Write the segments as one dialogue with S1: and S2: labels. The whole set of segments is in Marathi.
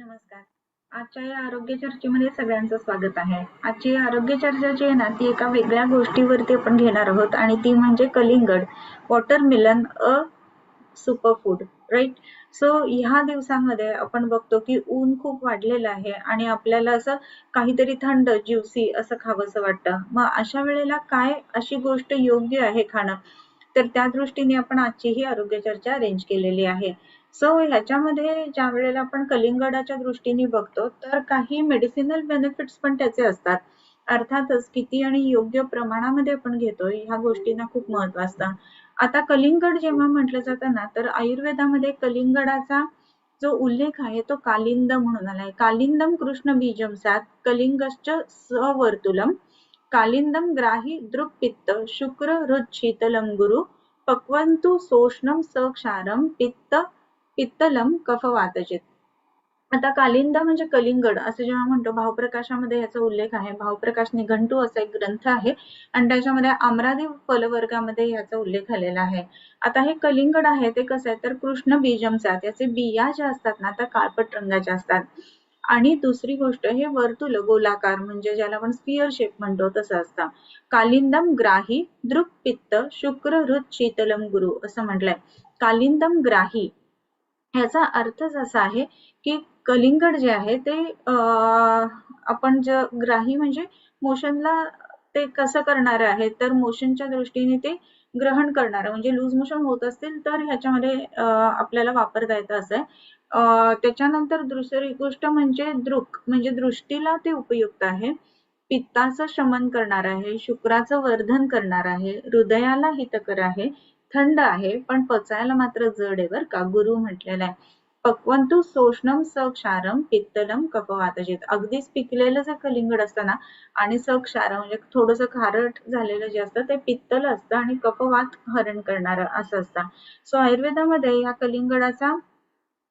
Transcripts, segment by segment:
S1: नमस्कार. आजच्या या आरोग्य चर्चेमध्ये सगळ्यांचं स्वागत आहे. आजची आरोग्य चर्चा जी आहे ना ती एका वेगळ्या गोष्टीवरती आपण घेणार आहोत आणि ती म्हणजे कलिंगड watermelon a superfood right so ह्या दिवसांमध्ये आपण बघतो की ऊन खूप वाढलेलं आहे आणि आपल्याला असं काहीतरी थंड ज्युसी असं खावंसं वाटतं. मग अशा वेळेला काय अशी गोष्ट योग्य आहे खाणं? तर त्या दृष्टीने आपण आजची ही आरोग्य चर्चा अरेंज केलेली आहे. सो ह्याच्यामध्ये ज्या वेळेला आपण कलिंगडाच्या दृष्टीने बघतो तर काही मेडिसिनल बेनिफिट्स पण त्याचे असतात. अर्थातच किती आणि योग्य प्रमाणामध्ये आपण घेतोय ह्या गोष्टींना खूप महत्त्व असतं. आता कलिंगड जेव्हा म्हटलं जातं ना तर आयुर्वेदामध्ये कलिंगडाचा जो उल्लेख आहे तो कालिंद म्हणून आलाय. कालिंदम कृष्ण बीजम सात कलिंगश्च सवर्तुलम. कालिंदम ग्राही पित्त शुक्र हृद शीतलम गुरु पक्वंतु सोष्णम सक्षारम पित्त पित्तलम कफवातजित आता कालिंद म्हणजे कलिंगड असं जेव्हा म्हणतो भावप्रकाशामध्ये याचा उल्लेख आहे. भावप्रकाश निघंटू असा एक ग्रंथ आहे आणि त्याच्यामध्ये अमरादी फलवर्गामध्ये याचा उल्लेख आलेला आहे. आता हे कलिंगड आहे ते कसं आहे? तर कृष्ण बीजमचा त्याचे बिया ज्या असतात ना त्या काळपट रंगाच्या असतात. आणि दुसरी गोष्ट हे वर्तुल गोलाकार म्हणजे ज्याला आपण स्पियर शेप म्हणतो तसं असतं. कालिंदम ग्राही दृक पित्त शुक्र हृत शीतलम गुरु असं म्हटलंय. कालिंदम ग्राही ह्याचा अर्थच असा आहे की कलिंगड जे आहे ते आपण ज ग्राही म्हणजे मोशनला ते कसं करणार आहे तर मोशनच्या दृष्टीने ते ग्रहण करणार. म्हणजे लूज मोशन होत असतील तर ह्याच्यामध्ये आपल्याला वापरता येतं असं आहे. त्याच्यानंतर दुसरी गोष्ट म्हणजे दृक म्हणजे दृष्टीला ते उपयुक्त आहे. पित्ताचं शमन करणार आहे शुक्राचं वर्धन करणार आहे हृदयाला हितकर आहे थंड आहे पण पचायला मात्र जड आहे बर का? गुरु म्हटलेला आहे. पक्वंतु सोष्णम सक्षारम पित्तलम कपवातजित अगदीच पिकलेलं जे कलिंगड असतं ना आणि सक्षार म्हणजे थोडस खारट झालेलं जे असतं ते पित्तल असतं आणि कपवात हरण करणार असं असतं. सो आयुर्वेदामध्ये या कलिंगडाचा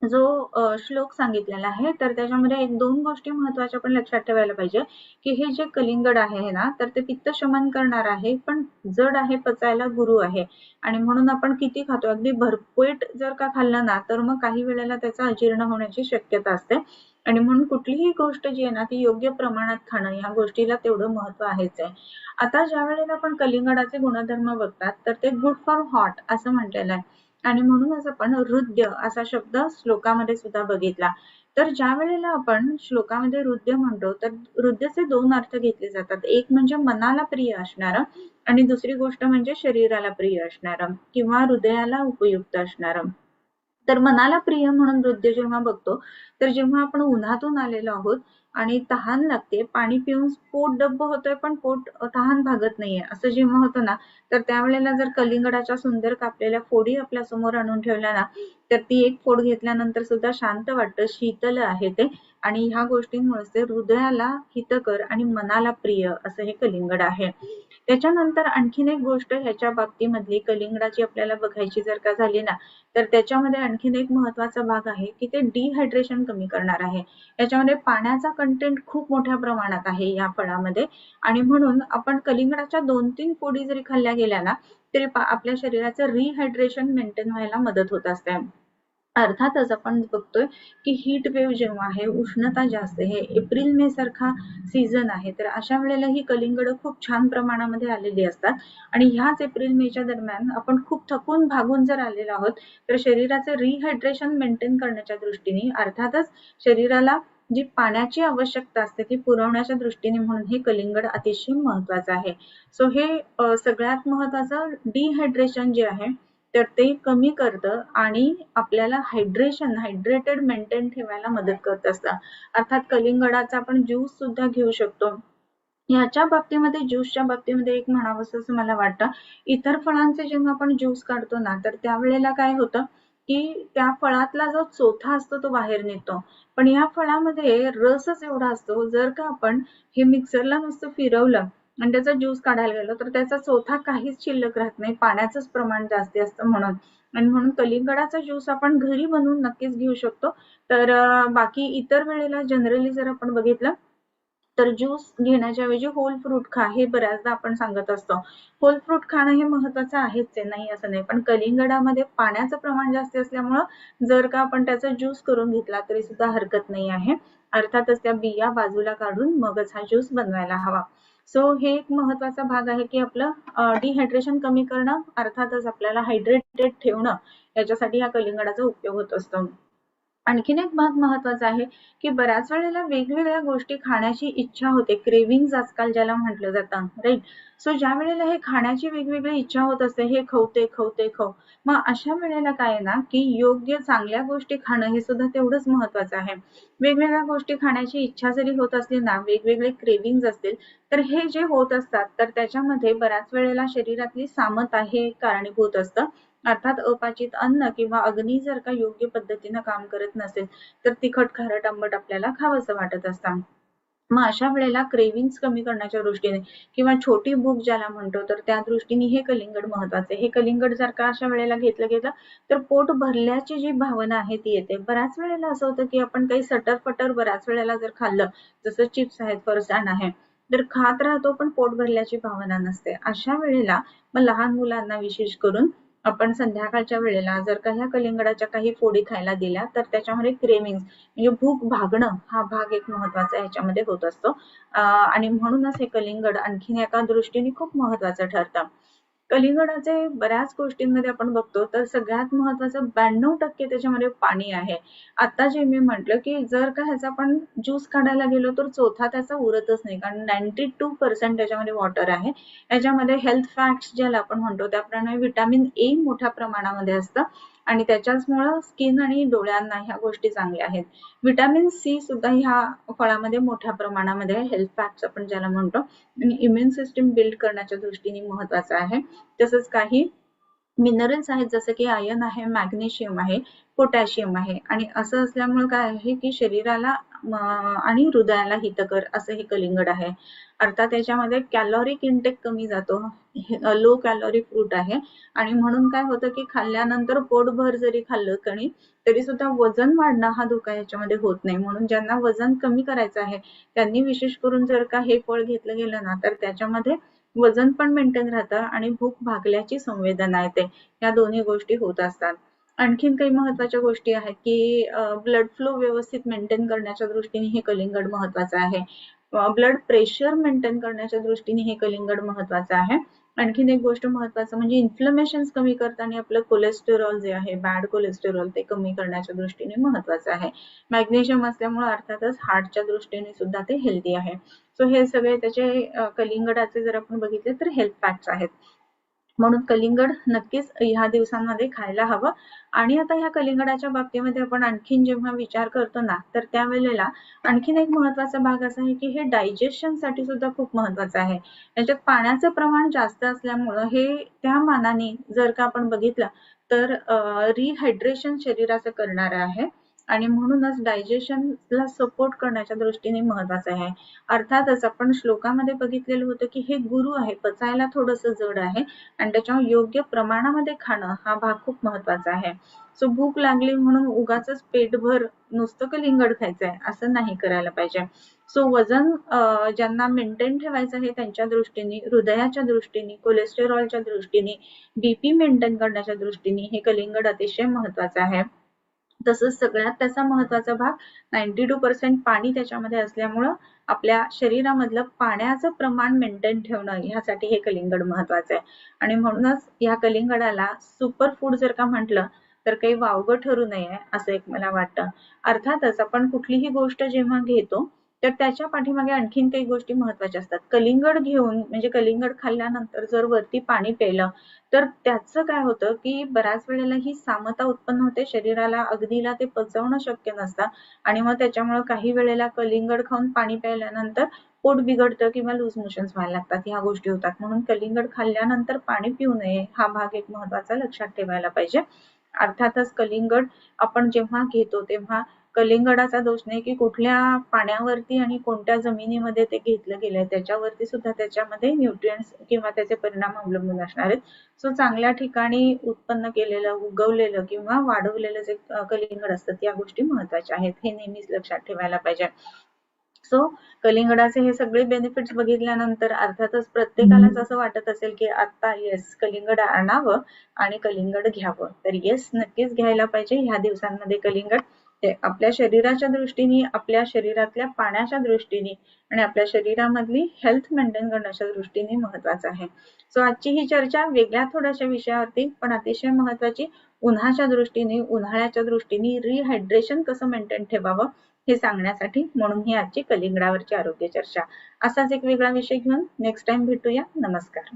S1: जो श्लोक सांगितलेला आहे तर त्याच्यामध्ये एक दोन गोष्टी महत्त्वाच्या पण लक्षात ठेवायला पाहिजे की हे जे कलिंगड आहे ना तर ते पित्त शमन करणार आहे पण जड आहे पचायला गुरु आहे. आणि म्हणून आपण किती खातो? अगदी भरपेट जर का खाल्लं ना तर मग काही वेळेला त्याचा अजीर्ण होण्याची शक्यता असते. आणि म्हणून कुठलीही गोष्ट जी आहे ना ती योग्य प्रमाणात खाणं या गोष्टीला तेवढं महत्त्व आहेच आहे. आता ज्या वेळेला आपण कलिंगडाचे गुणधर्म बघतात तर ते गुड फॉर हॉट असं म्हटलेलं आहे. आणि म्हणूनच आपण हृदय असा शब्द श्लोकामध्ये सुद्धा बघितला. तर ज्या वेळेला आपण श्लोकामध्ये हृदय म्हणतो तर हृदयचे दोन अर्थ घेतले जातात. एक म्हणजे मनाला प्रिय असणार आणि दुसरी गोष्ट म्हणजे शरीराला प्रिय असणार किंवा हृदयाला उपयुक्त असणार. तर मनाला प्रिय म्हणून हृदय जेव्हा बघतो तर जेव्हा आपण उन्हातून आलेलो आहोत आणि तहान लागते. पाणी पिऊन पोट डब्ब होतोय पण पोट तहान भागत नाहीये. असं जेव्हा होतं ना तर त्यावेळेला जर कलिंगडाच्या सुंदर कापलेल्या फोडी आपल्यासमोर आणून ठेवल्या ना तर ती एक फोड घेतल्यानंतर सुद्धा शांत वाटतं शीतल आहे ते. आणि ह्या गोष्टींमुळे ते हृदयाला हितकर आणि मनाला प्रिय असं हे कलिंगड आहे. त्याच्यानंतर आणखीन एक गोष्ट ह्याच्या बाबतीमधली कलिंगडाची आपल्याला बघायची जर का झाली ना तर त्याच्यामध्ये आणखीन एक महत्त्वाचा भाग आहे की ते डिहायड्रेशन कमी करणार आहे. याच्यामध्ये पाण्याचा कंटेंट खूप मोठ्या प्रमाणात आहे या फळामध्ये. आणि म्हणून आपण कलिंगडाच्या दोन तीन पोडी जरी खाल्ल्या गेल्या ना तरी आपल्या शरीराचं रिहायड्रेशन मेंटेन व्हायला मदत होत असते. अर्थातच आपण बघतोय की हीट वेव्ह जेव्हा आहे उष्णता जास्त आहे एप्रिल मे सारखा सीझन आहे तर अशा वेळेला ही कलिंगड खूप छान प्रमाणामध्ये आलेली असतात. आणि ह्याच एप्रिल मेच्या दरम्यान आपण खूप थकून भागून जर आलेलो आहोत तर शरीराचे रिहायड्रेशन मेंटेन करण्याच्या दृष्टीने अर्थातच शरीराला जी पाण्याची आवश्यकता असते ती पुरवण्याच्या दृष्टीने म्हणून हे कलिंगड अतिशय महत्वाचं आहे. सो हे सगळ्यात महत्वाचं डिहायड्रेशन जे आहे तर ते कमी करतं आणि आपल्याला हायड्रेशन हायड्रेटेड मेंटेन ठेवायला मदत करत असतं. अर्थात कलिंगडाचा आपण ज्यूस सुद्धा घेऊ शकतो. याच्या बाबतीमध्ये ज्यूसच्या बाबतीमध्ये एक म्हणावं असं मला वाटतं. इतर फळांचे जेव्हा आपण ज्यूस काढतो ना तर त्यावेळेला काय होतं? की त्या फळातला जो चोथा असतो तो बाहेर निघतो पण या फळामध्ये रसच एवढा असतो जर का आपण हे मिक्सरला नुसतं फिरवलं आणि त्याचा ज्यूस काढायला गेलो तर त्याचा चौथा काहीच शिल्लक राहत नाही पाण्याचंच प्रमाण जास्त असतं म्हणून. आणि म्हणून कलिंगडाचा ज्यूस आपण घरी बनवून नक्कीच घेऊ शकतो. तर बाकी इतर वेळेला जनरली जर आपण बघितलं तर ज्यूस घेण्याच्या ऐवजी होल फ्रूट खा हे बऱ्याचदा आपण सांगत असतो. होल फ्रूट खाणं हे महत्वाचं आहेच आहे नाही असं नाही. पण कलिंगडामध्ये पाण्याचं प्रमाण जास्त असल्यामुळं जर का आपण त्याचा ज्यूस करून घेतला तरी सुद्धा हरकत नाही आहे. अर्थातच त्या बिया बाजूला काढून मगच हा ज्यूस बनवायला हवा. सो हे एक महत्त्वाचा भाग आहे की आपलं डिहायड्रेशन कमी करणं अर्थातच आपल्याला हायड्रेटेड ठेवणं याच्यासाठी हा कलिंगडाचा उपयोग होत असतो. आणखीन एक भाग महत्त्वाचा आहे की बऱ्याच वेळेला वेगवेगळ्या गोष्टी खाण्याची इच्छा होते. क्रेविंग आजकाल ज्याला म्हटलं जातं राईट सो ज्या वेळेला हे खाण्याची वेगवेगळी इच्छा होत असते हे खवते खवते खव मग अशा वेळेला काय आहे ना की योग्य चांगल्या गोष्टी खाणं हे सुद्धा तेवढंच महत्वाचं आहे. वेगवेगळ्या गोष्टी खाण्याची इच्छा जरी होत असली ना वेगवेगळे क्रेविंग असतील तर हे जे होत असतात तर त्याच्यामध्ये बऱ्याच वेळेला शरीरातली सामता हे कारणीभूत असतं. अर्थात अपाचित अन्न किंवा अग्नी जर का योग्य पद्धतीनं काम करत नसेल तर तिखट खारट आंबट आपल्याला खावंसं वाटत असतं. मग अशा वेळेला क्रेविंग्स कमी करण्याच्या दृष्टीने किंवा छोटी भूक ज्याला म्हणतो तर त्या दृष्टीने हे कलिंगड महत्त्वाचे हे कलिंगड जर का अशा वेळेला घेतलं गेलं तर पोट भरल्याची जी भावना आहे ती येते. बऱ्याच वेळेला असं होतं की आपण काही सटर फटर बऱ्याच वेळेला जर खाल्लं जसं चिप्स आहेत फरसाण आहे तर खात राहतो पण पोट भरल्याची भावना नसते. अशा वेळेला मग लहान मुलांना विशेष करून आपण संध्याकाळच्या वेळेला जर का ह्या कलिंगडाच्या काही फोडी खायला दिल्या तर त्याच्यामध्ये क्रेमिंग म्हणजे भूक भागणं हा भाग एक महत्त्वाचा ह्याच्यामध्ये होत असतो. आणि म्हणूनच हे कलिंगड आणखीन एका दृष्टीने खूप महत्वाचं ठरतं. कलिंगडाचे बऱ्याच गोष्टींमध्ये आपण बघतो तर सगळ्यात महत्वाचं ब्याण्णव टक्के त्याच्यामध्ये पाणी आहे. आता जे मी म्हंटल की जर का ह्याचा आपण ज्यूस काढायला गेलो तर चौथा त्याचा उरतच नाही. कारण नाईन्टी टू पर्सेंट त्याच्यामध्ये वॉटर आहे. याच्यामध्ये हेल्थ फॅक्ट्स ज्याला आपण म्हणतो त्याप्रमाणे विटॅमिन ए मोठ्या प्रमाणामध्ये असतं. आणि त्याच्याचमुळं स्किन आणि डोळ्यांना ह्या गोष्टी चांगल्या आहेत. व्हिटॅमिन सी सुद्धा ह्या फळामध्ये मोठ्या प्रमाणामध्ये हेल्थ फॅक्ट आपण ज्याला म्हणतो. आणि इम्युन सिस्टीम बिल्ड करण्याच्या दृष्टीने महत्वाचं आहे. तसंच काही मिनरल्स आहेत जसं की आयन आहे मॅग्नेशियम आहे पोटॅशियम आहे. आणि असं असल्यामुळे काय आहे की शरीराला आणि हृदयाला हितकर असं हे कलिंगड आहे. अर्थात याच्यामध्ये कॅलॉरिक इंटेक कमी जातो. लो कॅलॉरी फ्रूट आहे. आणि म्हणून काय होतं की खाल्ल्यानंतर पोटभर जरी खाल्लं कणी तरी सुद्धा वजन वाढणं हा धोका याच्यामध्ये होत नाही. म्हणून ज्यांना वजन कमी करायचं आहे त्यांनी विशेष करून जर का हे फळ घेतलं गेलं ना तर त्याच्यामध्ये वजन पण मेंटेन राहतं आणि भूक भागल्याची संवेदना येते. या दोन्ही गोष्टी होत असतात. आणखीन काही महत्त्वाच्या गोष्टी आहेत की ब्लड फ्लो व्यवस्थित मेंटेन करण्याच्या दृष्टीने हे कलिंगड महत्वाचं आहे. ब्लड प्रेशर मेंटेन करण्याच्या दृष्टीने हे कलिंगड महत्वाचं आहे. आणखीन एक गोष्ट महत्वाचं म्हणजे इन्फ्लमेशन कमी करताना आपलं कोलेस्टेरॉल जे आहे बॅड कोलेस्टेरॉल ते कमी करण्याच्या दृष्टीने महत्वाचं आहे. मॅग्नेशियम असल्यामुळे अर्थातच हार्टच्या दृष्टीने सुद्धा ते हेल्दी आहे. सो हे सगळे त्याचे कलिंगडाचे जर आपण बघितले तर हेल्थ फॅक्ट्स आहेत. म्हणून कलिंगड नक्कीच ह्या दिवसांमध्ये खायला हवं. आणि आता ह्या कलिंगडाच्या बाबतीमध्ये आपण आणखीन जेव्हा विचार करतो ना तर त्यावेळेला आणखीन एक महत्त्वाचा भाग असा आहे की हे डायजेशनसाठी सुद्धा खूप महत्वाचं आहे. याच्यात पाण्याचं प्रमाण जास्त असल्यामुळं हे त्या मानाने जर का आपण बघितलं तर रिहायड्रेशन शरीराचं करणार आहे. आणि म्हणूनच डायजेशनला सपोर्ट करण्याच्या दृष्टीने महत्वाचं आहे. अर्थातच आपण श्लोकामध्ये बघितलेलं होतं की हे गुरु आहे पचायला थोडस जड आहे आणि त्याच्यामुळे योग्य प्रमाणामध्ये खाणं हा भाग खूप महत्त्वाचा आहे. सो भूक लागली म्हणून उगाच पेटभर नुसतं कलिंगड खायचं आहे असं नाही करायला पाहिजे. सो वजन ज्यांना मेंटेन ठेवायचं आहे त्यांच्या दृष्टीने हृदयाच्या दृष्टीने कोलेस्टेरॉलच्या दृष्टीने बीपी मेंटेन करण्याच्या दृष्टीने हे कलिंगड अतिशय महत्वाचं आहे. तसंच सगळ्यात त्याचा महत्त्वाचा भाग नाईन्टी टू पर्सेंट पाणी त्याच्यामध्ये असल्यामुळं आपल्या शरीरामधलं पाण्याचं प्रमाण मेंटेन ठेवणं ह्यासाठी हे कलिंगड महत्वाचं आहे. आणि म्हणूनच ह्या कलिंगडाला सुपर फूड जर का म्हटलं तर काही वावगं ठरू नये असं एक मला वाटतं. अर्थातच आपण कुठलीही गोष्ट जेव्हा घेतो तर त्याच्या पाठीमागे आणखीन काही गोष्टी महत्त्वाच्या असतात. कलिंगड घेऊन म्हणजे कलिंगड खाल्ल्यानंतर जर वरती पाणी प्यायलं तर त्याचं काय होतं की बऱ्याच वेळेला ही सामता उत्पन्न होते. शरीराला अगदीला ते पचवणं शक्य नसतं. आणि मग त्याच्यामुळे काही वेळेला कलिंगड खाऊन पाणी प्यायल्यानंतर पोट बिघडतं किंवा लूज मोशन्स व्हायला लागतात. ह्या गोष्टी होतात. म्हणून कलिंगड खाल्ल्यानंतर पाणी पिऊ नये. हा भाग एक महत्त्वाचा लक्षात ठेवायला पाहिजे. अर्थातच कलिंगड आपण जेव्हा घेतो तेव्हा कलिंगडाचा दोष नाही की कुठल्या पाण्यावरती आणि कोणत्या जमिनीमध्ये ते घेतलं गेलंय. त्याच्यावरती सुद्धा त्याच्यामध्ये न्यूट्रिएंट्स किंवा त्याचे परिणाम अवलंबून असणार आहेत. सो चांगल्या ठिकाणी उत्पन्न केलेलं उगवलेलं किंवा वाढवलेलं जे कलिंगड असतं या गोष्टी महत्त्वाच्या आहेत. हे नेहमीच लक्षात ठेवायला पाहिजे. सो कलिंगडाचे हे सगळे बेनिफिट्स बघितल्यानंतर अर्थातच प्रत्येकालाच असं वाटत असेल की आता येस कलिंगड आणावं आणि कलिंगड घ्यावं. तर येस नक्कीच घ्यायला पाहिजे. ह्या दिवसांमध्ये कलिंगड ते आपल्या शरीराच्या दृष्टीने आपल्या शरीरातल्या पाण्याच्या दृष्टीने आणि आपल्या शरीरामधली हेल्थ मेंटेन करण्याच्या दृष्टीने महत्वाचं आहे. सो आजची ही चर्चा वेगळ्या थोड्याशा विषयावरती पण अतिशय महत्वाची उन्हाच्या दृष्टीने उन्हाळ्याच्या दृष्टीने रिहायड्रेशन कसं मेंटेन ठेवावं हे सांगण्यासाठी म्हणून ही आजची कलिंगडावरची आरोग्य चर्चा. असाच एक वेगळा विषय घेऊन नेक्स्ट टाइम भेटूया. नमस्कार.